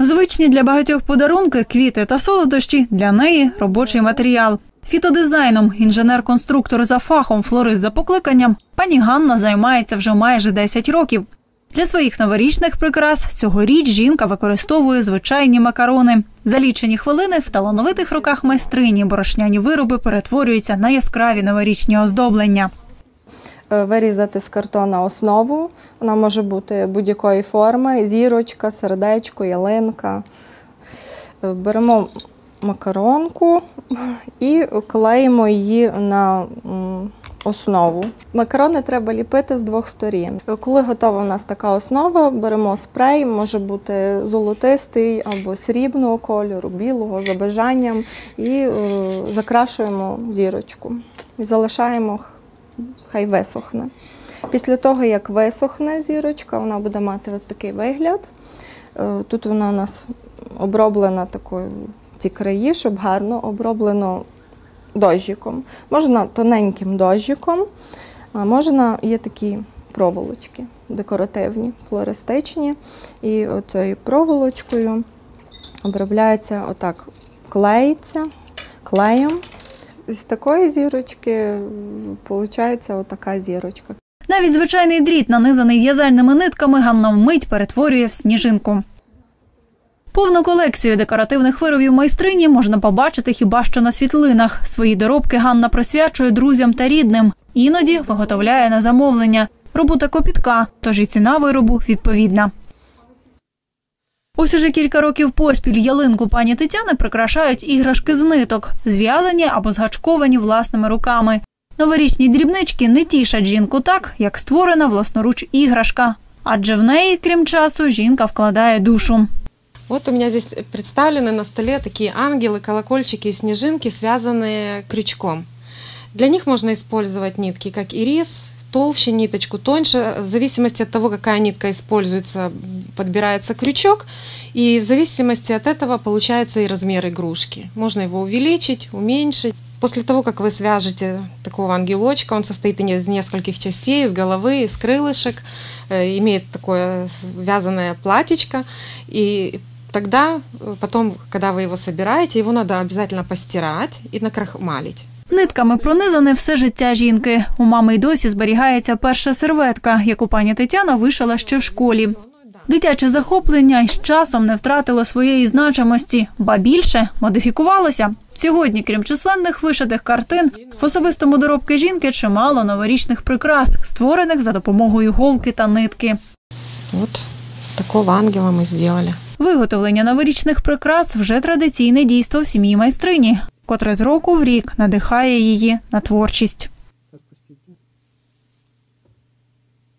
Звичні для багатьох подарунки, квіти та солодощі для неї робочий матеріал. Фітодизайном, інженер-конструктор за фахом, флорист за покликанням, пані Ганна займається вже майже 10 років. Для своїх новорічних прикрас цьогоріч жінка використовує звичайні макарони. За лічені хвилини в талановитих руках майстрині борошняні вироби перетворюються на яскраві новорічні оздоблення. Е, Вирізати з картона основу. Вона може бути будь-якої форми: зірочка, сердечко, ялинка. Е, Беремо макаронку і клеїмо її на основу. Макарони треба ліпити з двох сторін. Коли готова у нас така основа, беремо спрей, може бути золотистий або срібного кольору, білого за бажанням, і е, закрашуємо зірочку. І залишаємо хай висохне. Після того, як висохне зірочка, вона буде мати такий вигляд. Е, Тут вона у нас оброблена такою ці краї, щоб гарно оброблено дощиком. Можна тоненьким дощиком, а можна є такі проволочки декоративні, флористичні. І оцією проволочкою обробляється отак, клеїться клеєм. З такої зірочки виходить отака зірочка. Навіть звичайний дріт, нанизаний в'язальними нитками, Ганна вмить перетворює в сніжинку. Повну колекцію декоративних виробів майстрині можна побачити хіба що на світлинах. Свої доробки Ганна присвячує друзям та рідним. Іноді виготовляє на замовлення. Робота копітка, тож і ціна виробу відповідна. Ось уже кілька років поспіль ялинку пані Тетяни прикрашають іграшки з ниток, зв'язані або згачковані власними руками. Новорічні дрібнички не тішать жінку так, як створена власноруч іграшка. Адже в неї, крім часу, жінка вкладає душу. Вот у меня здесь представлены на столе такие ангелы, колокольчики и снежинки, связанные крючком. Для них можно использовать нитки, как ирис, толще ниточку, тоньше. В зависимости от того, какая нитка используется, подбирается крючок. И в зависимости от этого получается и размер игрушки. Можно его увеличить, уменьшить. После того, как вы свяжете такого ангелочка, он состоит из нескольких частей, из головы, из крылышек, э, имеет такое вязаное платьечко. И тогда, э, потом, когда вы его собираете, его надо обязательно постирать и накрахмалить. Нитками пронизане все життя жінки. У мами й досі зберігається перша серветка, яку пані Тетяна вишила ще в школі. Дитяче захоплення із часом не втратило своєї значимості, ба більше модифікувалося. Сьогодні, крім численних вишитих картин, в особистому доробки жінки чимало новорічних прикрас, створених за допомогою голки та нитки. Вот такого ангела мы сделали. Виготовлення новорічних прикрас вже традиційне дійство в сім'ї майстрині, котре з року в рік надихає її на творчість.